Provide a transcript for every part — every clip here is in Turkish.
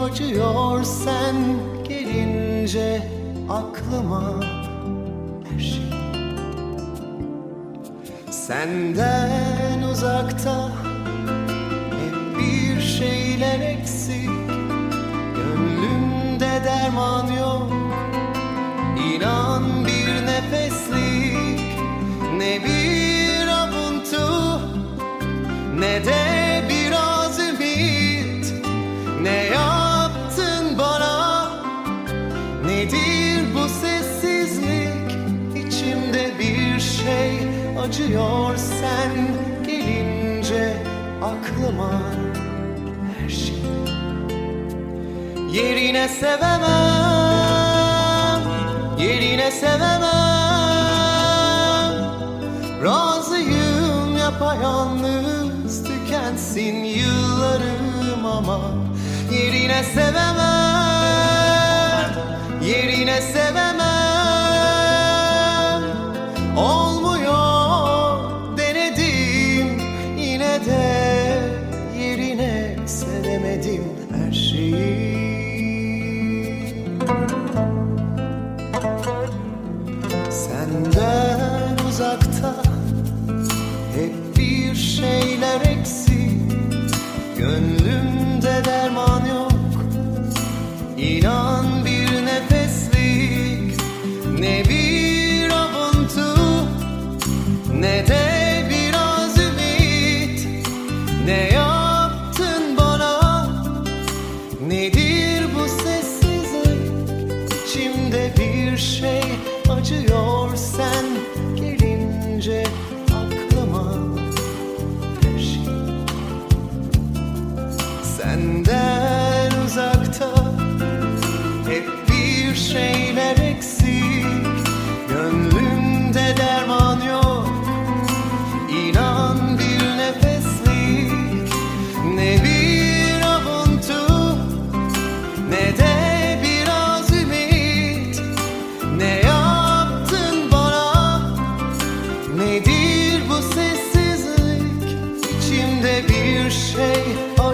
acıyor sen gelince aklıma her şey. Senden uzakta hep bir şeyler eksik. Gönlümde derman yok. İnan bir nefeslik. Ne bir avuntu Ne de bu sessizlik İçimde bir şey acıyor. Sen gelince aklıma her şey Yerine sevemem, yerine sevemem. Razıyım yapayalnız tükensin yıllarım ama Yerine sevemem, yerine sevemem. Olmuyor denedim yine de yerine sevemedim her şeyi. Senden uzakta hep bir şeyler eksik Gönlümde derman yok İnan İçimde bir şey acıyor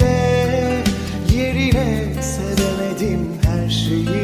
de yerine sevemedim her şeyi.